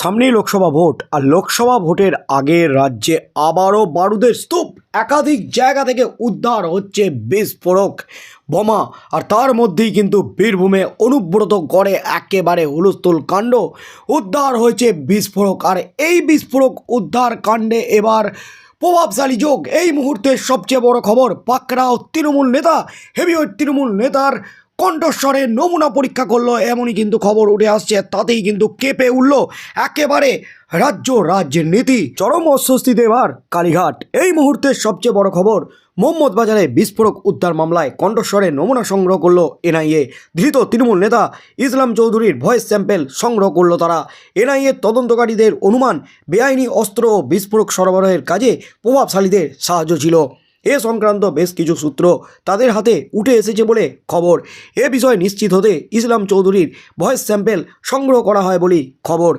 সামনেই লোকসভা ভোট, আর লোকসভা ভোটের আগে রাজ্যে আবারও বারুদের স্তূপ। একাধিক জায়গা থেকে উদ্ধার হচ্ছে বিস্ফোরক বোমা, আর তার মধ্যেই কিন্তু বীরভূমে অনুব্রত গড়ে একেবারে হুলস্থুল কাণ্ড। উদ্ধার হয়েছে বিস্ফোরক, আর এই বিস্ফোরক উদ্ধার কাণ্ডে এবার প্রভাবশালী যোগ। এই মুহূর্তের সবচেয়ে বড় খবর, পাকড়াও তৃণমূল নেতা, হেভিওয়েট তৃণমূল নেতার কণ্ঠস্বরে নমুনা পরীক্ষা করল, এমনই কিন্তু খবর উঠে আসছে। তাতেই কিন্তু কেঁপে উঠল একেবারে রাজ্য রাজ্যের নীতি। চরম অস্বস্তিতে এবার কালীঘাট। এই মুহূর্তের সবচেয়ে বড় খবর মোহাম্মদ বাজারে বিস্ফোরক উদ্ধার মামলায় কণ্ঠস্বরে নমুনা সংগ্রহ করল এনআইএ। ধৃত তৃণমূল নেতা ইসলাম চৌধুরীর ভয়েস স্যাম্পেল সংগ্রহ করল তারা। এনআইএ তদন্তকারীদের অনুমান, বেআইনি অস্ত্র ও বিস্ফোরক সরবরাহের কাজে প্রভাবশালীদের সাহায্য ছিল। এ সংক্রান্ত বেশ কিছু সূত্র তাদের হাতে উঠে এসেছে বলে খবর। এ বিষয়ে নিশ্চিত হতে ইসলাম চৌধুরীর ভয়েস স্যাম্পেল সংগ্রহ করা হয় বলেই খবর।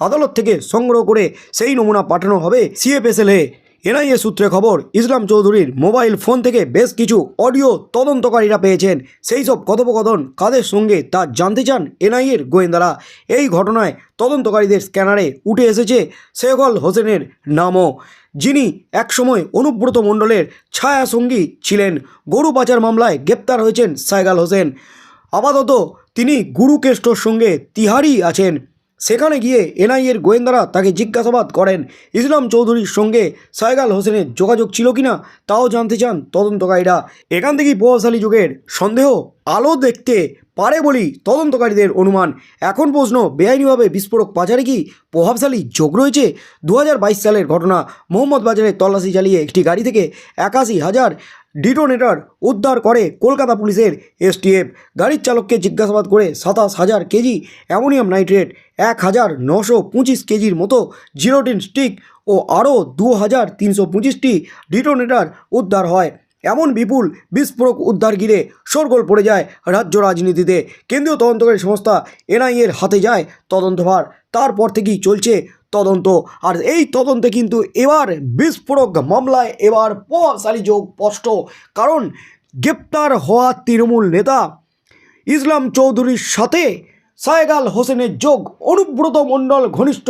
আদালত থেকে সংগ্রহ করে সেই নমুনা পাঠানো হবে সিএফএসএলে এনআইএ সূত্রে খবর, ইসলাম চৌধুরীর মোবাইল ফোন থেকে বেশ কিছু অডিও তদন্তকারীরা পেয়েছেন। সেই সব কথোপকথন কাদের সঙ্গে তা জানতে চান এনআইএর গোয়েন্দারা। এই ঘটনায় তদন্তকারীদের স্ক্যানারে উঠে এসেছে শেখল হোসেনের নামও, যিনি একসময় অনুব্রত মণ্ডলের ছায়াসঙ্গী ছিলেন। গরু পাচার মামলায় গ্রেপ্তার হয়েছেন সাইগাল হোসেন। আপাতত তিনি গুরুকেষ্টর সঙ্গে তিহারি আছেন। সেখানে গিয়ে এনআইএর গোয়েন্দারা তাকে জিজ্ঞাসাবাদ করেন। ইসলাম চৌধুরীর সঙ্গে সাইগাল হোসেনের যোগাযোগ ছিল কিনা তাও জানতে চান তদন্তকারীরা। এখান থেকেই প্রভাবশালী যুগের সন্দেহ আলো দেখতে পারে বলেই তদন্তকারীদের অনুমান। এখন প্রশ্ন, বেআইনিভাবে বিস্ফোরক পাচারে কি প্রভাবশালী যোগ রয়েছে? দু হাজার বাইশ সালের ঘটনা মোহাম্মদ বাজারে তল্লাশি চালিয়ে একটি গাড়ি থেকে একাশি হাজার ডিটোনেটর উদ্ধার করে কলকাতা পুলিশের এসটিএফ। গাড়ির চালককে জিজ্ঞাসাবাদ করে সাতাশ হাজার কেজি অ্যামোনিয়াম নাইট্রেট, এক হাজার নশো পঁচিশ কেজির মতো জিরোটিন স্টিক ও আরও দু হাজার তিনশো পঁচিশটি ডিটোনেটর উদ্ধার হয়। এমন বিপুল বিস্ফোরক উদ্ধার ঘিরে শোরগোল পড়ে যায় রাজ্য রাজনীতিতে। কেন্দ্রীয় তদন্তকারী সংস্থা এনআইএর হাতে যায় তদন্তভার তারপর থেকেই চলছে তদন্ত। আর এই তদন্তে কিন্তু এবার বিস্ফোরক মামলায় এবার প্রভাবশালী যোগ স্পষ্ট। কারণ গ্রেপ্তার হওয়া তৃণমূল নেতা ইসলাম চৌধুরীর সাথে সায়গাল হোসেনের যোগ অনুব্রত মণ্ডল ঘনিষ্ঠ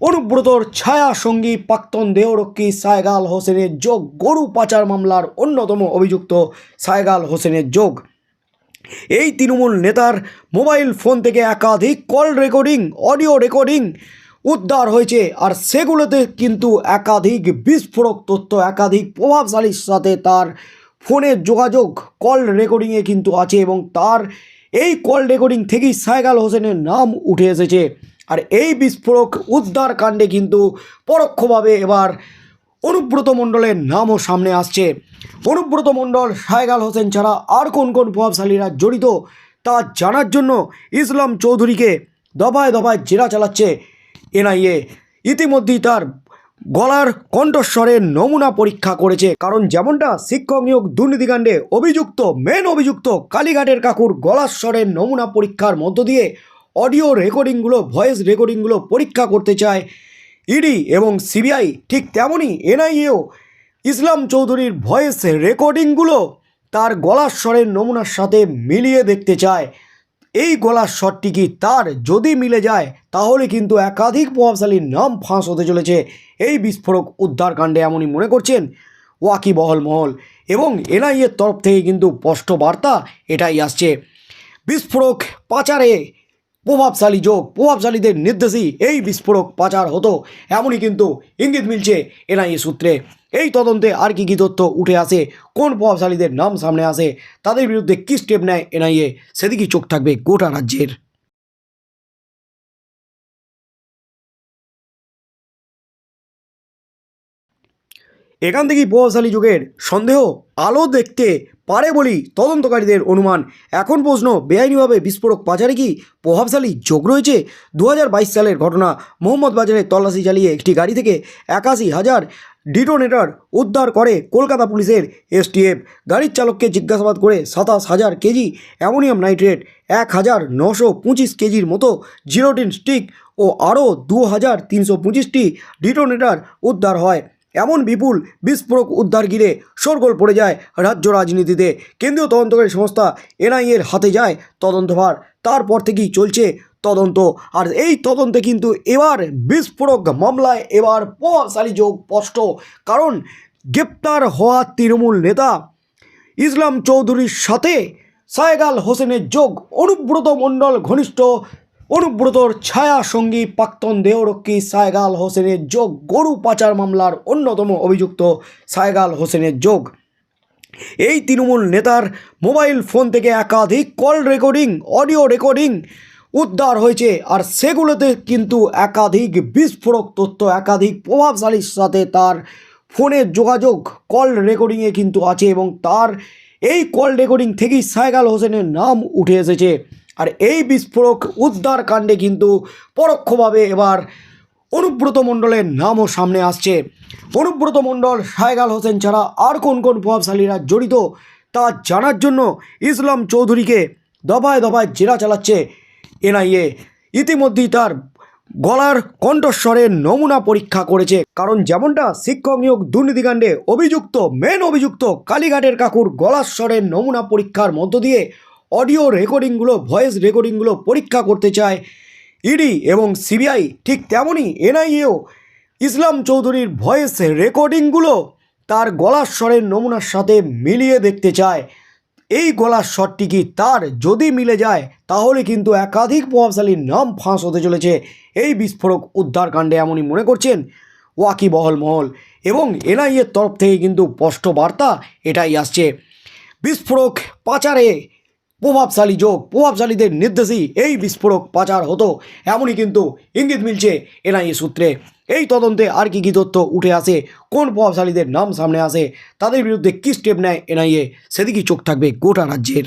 অনুব্রতর ছায়া সঙ্গী প্রাক্তন দেহরক্ষী সায়গাল হোসেনের যোগ, গরু পাচার মামলার অন্যতম অভিযুক্ত সায়গাল হোসেনের যোগ। এই তৃণমূল নেতার মোবাইল ফোন থেকে একাধিক কল রেকর্ডিং, অডিও রেকর্ডিং উদ্ধার হয়েছে, আর সেগুলোতে কিন্তু একাধিক বিস্ফোরক তথ্য, একাধিক প্রভাবশালীর সাথে তার ফোনের যোগাযোগ, কল রেকর্ডিংয়ে কিন্তু আছে এবং তার এই কল রেকর্ডিং থেকেই সাইগাল হোসেনের নাম উঠে এসেছে। এই বিস্ফোরক উদ্ধার কাণ্ডে কিন্তু পরোক্ষভাবে এবার অনুব্রত মণ্ডলের নামও সামনে আসছে। অনুব্রত মণ্ডল সায়গাল হোসেন ছাড়া আর কোন কোন প্রভাবশালীরা জড়িত তা জানার জন্য ইসলাম চৌধুরীকে দফায় দফায় জেরা চালাচ্ছে এনআইএ। ইতিমধ্যেই তার গলার কণ্ঠস্বরের নমুনা পরীক্ষা করেছে। কারণ যেমনটা শিক্ষক নিয়োগ দুর্নীতিকাণ্ডে অভিযুক্ত মেন অভিযুক্ত কালীঘাটের কাকুর গলার স্বরের নমুনা পরীক্ষার মধ্য দিয়ে অডিও রেকর্ডিংগুলো, ভয়েস রেকর্ডিংগুলো পরীক্ষা করতে চায় ইডি এবং সিবিআই। ঠিক তেমনই এনআইএও ইসলাম চৌধুরীর ভয়েস রেকর্ডিংগুলো তার গলার স্বরের নমুনার সাথে মিলিয়ে দেখতে চায়। এই গলার স্বরটি কি তার? যদি মিলে যায়, তাহলে কিন্তু একাধিক প্রভাবশালীর নাম ফাঁস হতে চলেছে। এই বিস্ফোরক উদ্ধারকাণ্ডে এমনই মনে করছেন ওয়াকিবহল মহল এবং এনআইএর তরফ থেকে কিন্তু স্পষ্ট বার্তা এটাই আসছে। বিস্ফোরক পাচারে প্রভাবশালী যোগ, প্রভাবশালীদের নির্দেশেই এই বিস্ফোরক পাচার হতো। এমনই কিন্তু ইঙ্গিত মিলছে এনআইএ সূত্রে। এই তদন্তে আর কি কী তথ্য উঠে আসে, কোন প্রভাবশালীদের নাম সামনে আসে, তাদের বিরুদ্ধে কী স্টেপ নেয় এনআইএ, সেদিকেই চোখ থাকবে গোটা রাজ্যের। এখান থেকেই প্রভাবশালী যুগের সন্দেহ আলো দেখতে পারে বলেই তদন্তকারীদের অনুমান। এখন প্রশ্ন, বেআইনিভাবে বিস্ফোরক পাচারে কি প্রভাবশালী যোগ রয়েছে? দু হাজার বাইশ সালের ঘটনা, মোহাম্মদ বাজারে তল্লাশি চালিয়ে একটি গাড়ি থেকে একাশি হাজার ডিটোনেটর উদ্ধার করে কলকাতা পুলিশের এসটিএফ। গাড়ির চালককে জিজ্ঞাসাবাদ করে সাতাশ হাজার কেজি অ্যামোনিয়াম নাইট্রেট, এক হাজার নশো পঁচিশ কেজির মতো জিরোটিন স্টিক ও আরও দু হাজার তিনশো পঁচিশটি ডিটোনেটর উদ্ধার হয়। এমন বিপুল বিস্ফোরক উদ্ধার ঘিরে শোরগোল পড়ে যায় রাজ্য রাজনীতিতে। কেন্দ্রীয় তদন্তকারী সংস্থা এনআইএর হাতে যায় তদন্তভার তারপর থেকেই চলছে তদন্ত। আর এই তদন্তে কিন্তু এবার বিস্ফোরক মামলায় এবার প্রভাবশালী যোগ স্পষ্ট। কারণ গ্রেপ্তার হওয়া তৃণমূল নেতা ইসলাম চৌধুরীর সাথে সায়গাল হোসেনের যোগ। অনুব্রত মণ্ডল ঘনিষ্ঠ অনুব্রতর ছায়া সঙ্গী প্রাক্তন দেহরক্ষী সায়গাল হোসেনের যোগ, গরু পাচার মামলার অন্যতম অভিযুক্ত সায়গাল হোসেনের যোগ। এই তৃণমূল নেতার মোবাইল ফোন থেকে একাধিক কল রেকর্ডিং, অডিও রেকর্ডিং উদ্ধার হয়েছে, আর সেগুলোতে কিন্তু একাধিক বিস্ফোরক তথ্য, একাধিক প্রভাবশালীর সাথে তার ফোনের যোগাযোগ, কল রেকর্ডিংয়ে কিন্তু আছে এবং তার এই কল রেকর্ডিং থেকেই সাইগাল হোসেনের নাম উঠে এসেছে। এই বিস্ফোরক উদ্ধার কাণ্ডে কিন্তু পরোক্ষভাবে এবার অনুব্রত মণ্ডলের নামও সামনে আসছে। অনুব্রত মণ্ডল সায়গাল হোসেন ছাড়া আর কোন কোন প্রভাবশালীরা জড়িত তা জানার জন্য ইসলাম চৌধুরীকে দফায় দফায় জেরা চালাচ্ছে এনআইএ। ইতিমধ্যেই তার গলার কণ্ঠস্বরের নমুনা পরীক্ষা করেছে। কারণ যেমনটা শিক্ষক নিয়োগ দুর্নীতিকাণ্ডে অভিযুক্ত মেন অভিযুক্ত কালীঘাটের কাকুর গলার স্বরের নমুনা পরীক্ষার মধ্য দিয়ে অডিও রেকর্ডিংগুলো, ভয়েস রেকর্ডিংগুলো পরীক্ষা করতে চায় ইডি এবং সিবিআই। ঠিক তেমনই এনআইএও ইসলাম চৌধুরীর ভয়েস রেকর্ডিংগুলো তার গলার স্বরের নমুনার সাথে মিলিয়ে দেখতে চায়। এই গলার স্বরটি কি তার? যদি মিলে যায়, তাহলে কিন্তু একাধিক প্রভাবশালীর নাম ফাঁস হতে চলেছে। এই বিস্ফোরক উদ্ধারকাণ্ডে এমনই মনে করছেন ওয়াকিবহল মহল এবং এনআইএর তরফ থেকে কিন্তু স্পষ্ট বার্তা এটাই আসছে। বিস্ফোরক পাচারে প্রভাবশালী যোগ, প্রভাবশালীদের নির্দেশেই এই বিস্ফোরক পাচার হতো। এমনই কিন্তু ইঙ্গিত মিলছে এনআইএ সূত্রে। এই তদন্তে আর কি কী তথ্য উঠে আসে, কোন প্রভাবশালীদের নাম সামনে আসে, তাদের বিরুদ্ধে কী স্টেপ নেয় এনআইএ, সেদিকেই চোখ থাকবে গোটা রাজ্যের।